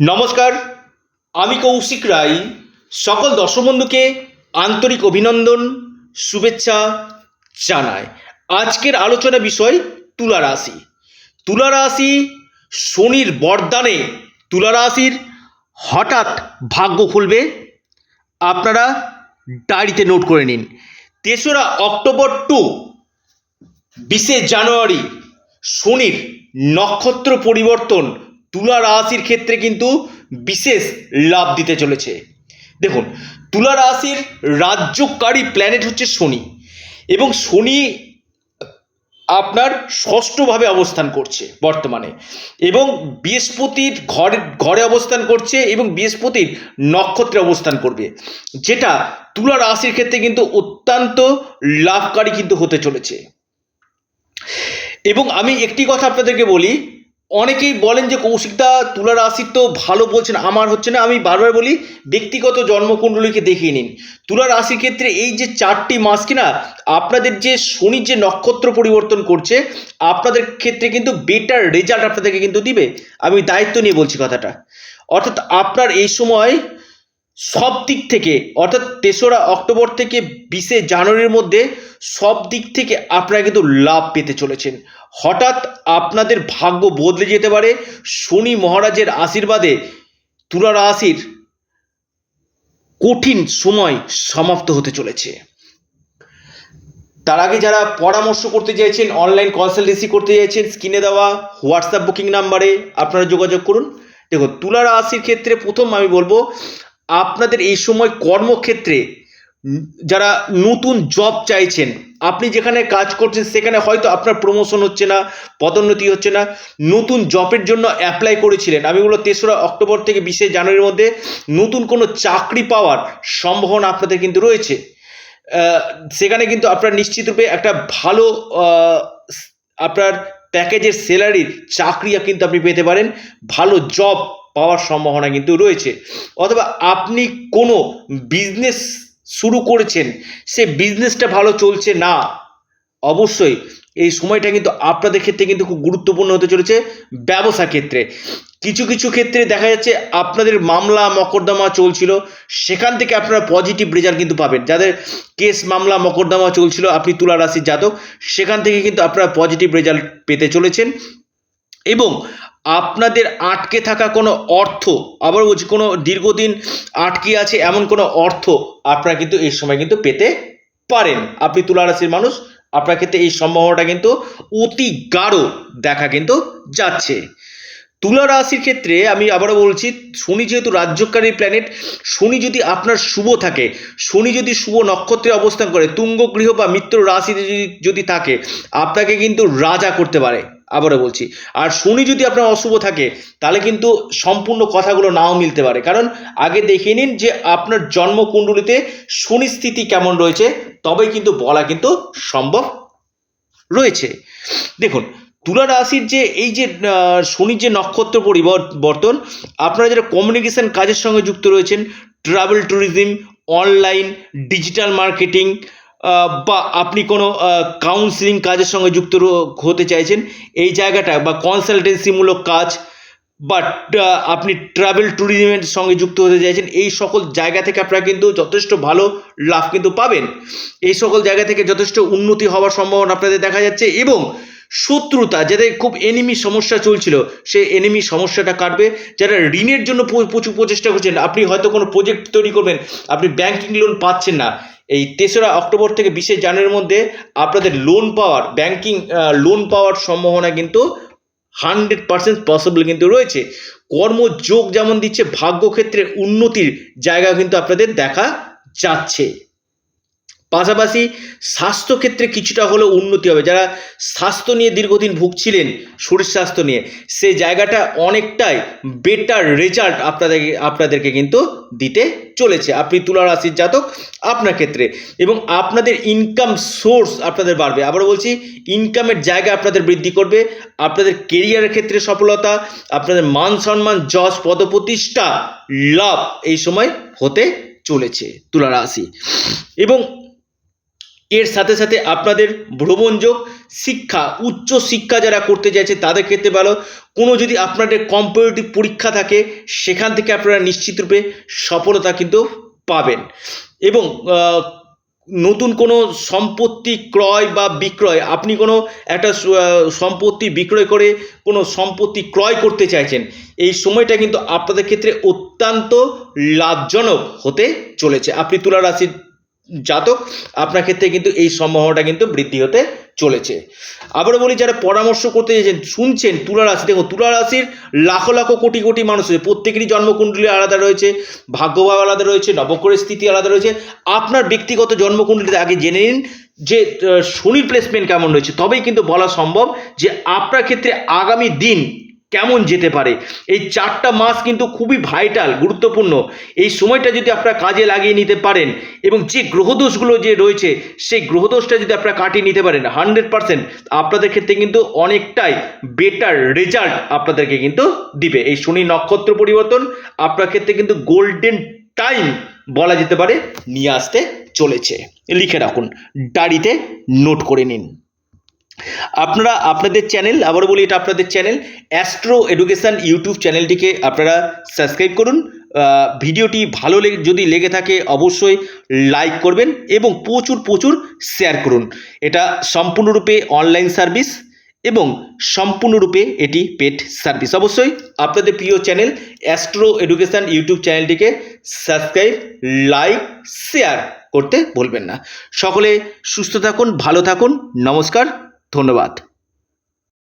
নমস্কার, আমি কৌশিক রায়। সকল দর্শক বন্ধুকে আন্তরিক অভিনন্দন, শুভেচ্ছা জানাই। আজকের আলোচনা বিষয় তুলা রাশি। তুলা রাশি শনির বরদানে তুলা রাশির হঠাৎ ভাগ্য খুলবে। আপনারা ডায়েরিতে নোট করে নিন। তেসরা অক্টোবর টু, বিশে জানুয়ারি, শনির নক্ষত্র পরিবর্তন তুলা রাশির ক্ষেত্রে কিন্তু বিশেষ লাভ দিতে চলেছে। দেখুন, তুলা রাশির রাজ্যকারী প্ল্যানেট হচ্ছে শনি এবং শনি আপনার ষষ্ঠভাবে অবস্থান করছে বর্তমানে এবং বৃহস্পতির ঘরে ঘরে অবস্থান করছে এবং বৃহস্পতির নক্ষত্রে অবস্থান করবে, যেটা তুলা রাশির ক্ষেত্রে কিন্তু অত্যন্ত লাভকারী কিন্তু হতে চলেছে। এবং আমি একটি কথা আপনাদেরকে বলি অনেকেই বলেন যে কৌশিকদা তুলা রাশির তো ভালো বলছেন, আমার হচ্ছে না। আমি বারবার বলি, ব্যক্তিগত জন্মকুণ্ডলীকে দেখিয়ে নিন। তুলা রাশির ক্ষেত্রে এই যে চারটি মাস কিনা আপনাদের যে শনির যে নক্ষত্র পরিবর্তন করছে, আপনাদের ক্ষেত্রে কিন্তু বেটার রেজাল্ট আপনাদেরকে কিন্তু দিবে। আমি দায়িত্ব নিয়ে বলছি কথাটা। অর্থাৎ আপনার এই সময় সব দিক থেকে, অর্থাৎ তেসরা অক্টোবর থেকে বিশে জানুয়ারির মধ্যে সব দিক থেকে আপনারা কিন্তু লাভ পেতে চলেছেন। হঠাৎ আপনাদের ভাগ্য বদলে যেতে পারে, শনি মহারাজের আশীর্বাদে তুলা রাশির কঠিন সময় সমাপ্ত হতে চলেছে। তার আগে যারা পরামর্শ করতে চাইছেন অনলাইন কনসালটেন্সি করতে চাইছেন স্ক্রিনে দেওয়া হোয়াটসঅ্যাপ বুকিং নাম্বারে আপনারা যোগাযোগ করুন। দেখুন, তুলা রাশির ক্ষেত্রে প্রথম আমি বলব আপনাদের এই সময় কর্মক্ষেত্রে যারা নতুন জব চাইছেন, আপনি যেখানে কাজ করছেন সেখানে হয়তো আপনার প্রমোশন হচ্ছে না, পদোন্নতি হচ্ছে না। নতুন জবের জন্য অ্যাপ্লাই করেছিলেন। আমি বলব তেসরা অক্টোবর থেকে বিশে জানুয়ারির মধ্যে নতুন কোনো চাকরি পাওয়ার সম্ভাবনা আপনাদের কিন্তু রয়েছে। সেখানে কিন্তু আপনার নিশ্চিতরূপে একটা ভালো আপনার প্যাকেজের স্যালারির চাকরি কিন্তু আপনি পেতে পারেন। ভালো জব পাওয়ার সম্ভাবনা কিন্তু রয়েছে। অথবা আপনি কোনো বিজনেস শুরু করেছেন, সে বিজনেসটা ভালো চলছে না, অবশ্যই এই সময়টা কিন্তু আপনাদের ক্ষেত্রে কিন্তু খুব গুরুত্বপূর্ণ হতে চলেছে ব্যবসা ক্ষেত্রে। কিছু কিছু ক্ষেত্রে দেখা যাচ্ছে আপনাদের মামলা, মকদ্দমা চলছিল, সেখান থেকে আপনারা পজিটিভ রেজাল্ট কিন্তু পাবেন। যাদের কেস মামলা, মকদ্দমা চলছিল, আপনি তুলা রাশির জাতক, সেখান থেকে কিন্তু আপনারা পজিটিভ রেজাল্ট পেতে চলেছেন। এবং আপনাদের আটকে থাকা কোনো অর্থ, আবার বলছি কোনো দীর্ঘদিন আটকে আছে এমন কোনো অর্থ আপনারা কিন্তু এই সময় কিন্তু পেতে পারেন। আপনি তুলা রাশির মানুষ, আপনার ক্ষেত্রে এই সম্ভাবনাটা কিন্তু অতি গাঢ় দেখা কিন্তু যাচ্ছে। তুলা রাশির ক্ষেত্রে আমি আবারও বলছি, শনি যেহেতু রাজ্যকারী প্ল্যানেট শনি যদি আপনার শুভ থাকে, শনি যদি শুভ নক্ষত্রে অবস্থান করে, তুঙ্গ গৃহ বা মিত্র রাশিতে যদি যদি থাকে, আপনাকে কিন্তু রাজা করতে পারে। আবারও বলছি, আর শনি যদি আপনার অশুভ থাকে, তাহলে কিন্তু সম্পূর্ণ কথাগুলো নাও মিলতে পারে। কারণ আগে দেখে নিন যে আপনার জন্মকুণ্ডলিতে শনি স্থিতি কেমন রয়েছে, তবেই কিন্তু বলা কিন্তু সম্ভব রয়েছে। দেখুন, তুলা রাশির যে এই যে শনির যে নক্ষত্র পরিবর্তন আপনারা যারা কমিউনিকেশন কাজের সঙ্গে যুক্ত রয়েছেন travel tourism online digital marketing বা আপনি কোনো কাউন্সিলিং কাজের সঙ্গে যুক্ত হতে চাইছেন, এই জায়গাটা বা কনসালটেন্সিমূলক কাজ বা আপনি ট্রাভেল ট্যুরিজমের সঙ্গে যুক্ত হতে চাইছেন, এই সকল জায়গা থেকে আপনারা কিন্তু যথেষ্ট ভালো লাভ কিন্তু পাবেন। এই সকল জায়গা থেকে যথেষ্ট উন্নতি হওয়ার সম্ভাবনা আপনাদের দেখা যাচ্ছে এবং শত্রুতা, যাদের খুব এনিমি সমস্যা চলছিল সে এনিমি সমস্যাটা কাটবে। যারা ঋণের জন্য প্রচুর প্রচেষ্টা করছেন, আপনি হয়তো কোনো প্রজেক্ট তৈরি করবেন, আপনি ব্যাংকিং লোন পাচ্ছেন না। এই তেসরা অক্টোবর থেকে বিশে জানুয়ারির মধ্যে আপনাদের লোন পাওয়ার ব্যাংকিং লোন পাওয়ার সম্ভাবনা কিন্তু হান্ড্রেড পার্সেন্ট পসিবল কিন্তু রয়েছে। কর্মযোগ যেমন দিচ্ছে ভাগ্যক্ষেত্রে উন্নতির জায়গা কিন্তু আপনাদের দেখা যাচ্ছে। পাশাপাশি স্বাস্থ্যক্ষেত্রে কিছুটা হলেও উন্নতি হবে। যারা স্বাস্থ্য নিয়ে দীর্ঘদিন ভুগছিলেন, শরীর স্বাস্থ্য নিয়ে, সে জায়গাটা অনেকটাই বেটার রেজাল্ট আপনাদেরকে আপনাদেরকে কিন্তু দিতে চলেছে। আপনি তুলা রাশির জাতক, আপনার ক্ষেত্রে। এবং আপনাদের ইনকাম সোর্স আপনাদের বাড়বে। আবার বলছি ইনকামের জায়গা আপনাদের বৃদ্ধি করবে। আপনাদের কেরিয়ারের ক্ষেত্রে সফলতা, আপনাদের মান সম্মান, যশ, পদপ্রতিষ্ঠা, লাভ এই সময় হতে চলেছে তুলা রাশি এবং এর সাথে সাথে আপনাদের ভ্রমণযোগ শিক্ষা, উচ্চ শিক্ষা যারা করতে চাইছে তাদের ক্ষেত্রে ভালো। কোনো যদি আপনাদের কম্পারেটিভ পরীক্ষা থাকে, সেখান থেকে আপনারা নিশ্চিতরূপে সফলতা কিন্তু পাবেন। এবং নতুন কোনো সম্পত্তি ক্রয় বা বিক্রয়, আপনি কোনো একটা সম্পত্তি বিক্রয় করে কোনো সম্পত্তি ক্রয় করতে চাইছেন, এই সময়টা কিন্তু আপনাদের ক্ষেত্রে অত্যন্ত লাভজনক হতে চলেছে। আপনি তুলা রাশির জাতক, আপনার ক্ষেত্রে কিন্তু এই সম্ভাবনাটা কিন্তু বৃদ্ধি হতে চলেছে। আবারও বলি, যারা পরামর্শ করতে চাইছেন, শুনছেন তুলা রাশি দেখো তুলা রাশির লাখো লাখো কোটি কোটি মানুষ রয়েছে। প্রত্যেকেরই জন্মকুণ্ডলী আলাদা রয়েছে, ভাগ্যভাব আলাদা রয়েছে, নবগ্রহের স্থিতি আলাদা রয়েছে। আপনার ব্যক্তিগত জন্মকুণ্ডলীতে আগে জেনে নিন যে শনির প্লেসমেন্ট কেমন রয়েছে। তবেই কিন্তু বলা সম্ভব যে, আপনার ক্ষেত্রে আগামী দিন কেমন যেতে পারে? এই চারটা মাস কিন্তু খুবই ভাইটাল গুরুত্বপূর্ণ। এই সময়টা যদি আপনারা কাজে লাগিয়ে নিতে পারেন এবং যে গ্রহদোষগুলো যে রয়েছে, সেই গ্রহদোষটা যদি আপনারা কাটিয়ে নিতে পারেন হান্ড্রেড পার্সেন্ট আপনাদের ক্ষেত্রে কিন্তু অনেকটাই বেটার রেজাল্ট আপনাদেরকে কিন্তু দিবে। এই শনি নক্ষত্র পরিবর্তন আপনার ক্ষেত্রে কিন্তু গোল্ডেন টাইম বলা যেতে পারে, নিয়ে আসতে চলেছে। লিখে রাখুন, ডায়েরিতে নোট করে নিন। আপনারা আপনাদের চ্যানেল আবার বলি এটা আপনাদের চ্যানেল অ্যাস্ট্রো এডুকেশন ইউটিউব চ্যানেলটিকে আপনারা সাবস্ক্রাইব করুন। ভিডিওটি ভালো লেগে যদি লেগে থাকে অবশ্যই লাইক করবেন এবং প্রচুর প্রচুর শেয়ার করুন। এটা সম্পূর্ণরূপে অনলাইন সার্ভিস এবং সম্পূর্ণরূপে এটি পেট সার্ভিস অবশ্যই আপনাদের প্রিয় চ্যানেল অ্যাস্ট্রো এডুকেশান ইউটিউব চ্যানেলটিকে সাবস্ক্রাইব লাইক শেয়ার করতে ভুলবেন না। সকলে সুস্থ থাকুন, ভালো থাকুন, নমস্কার। ধন্যবাদ।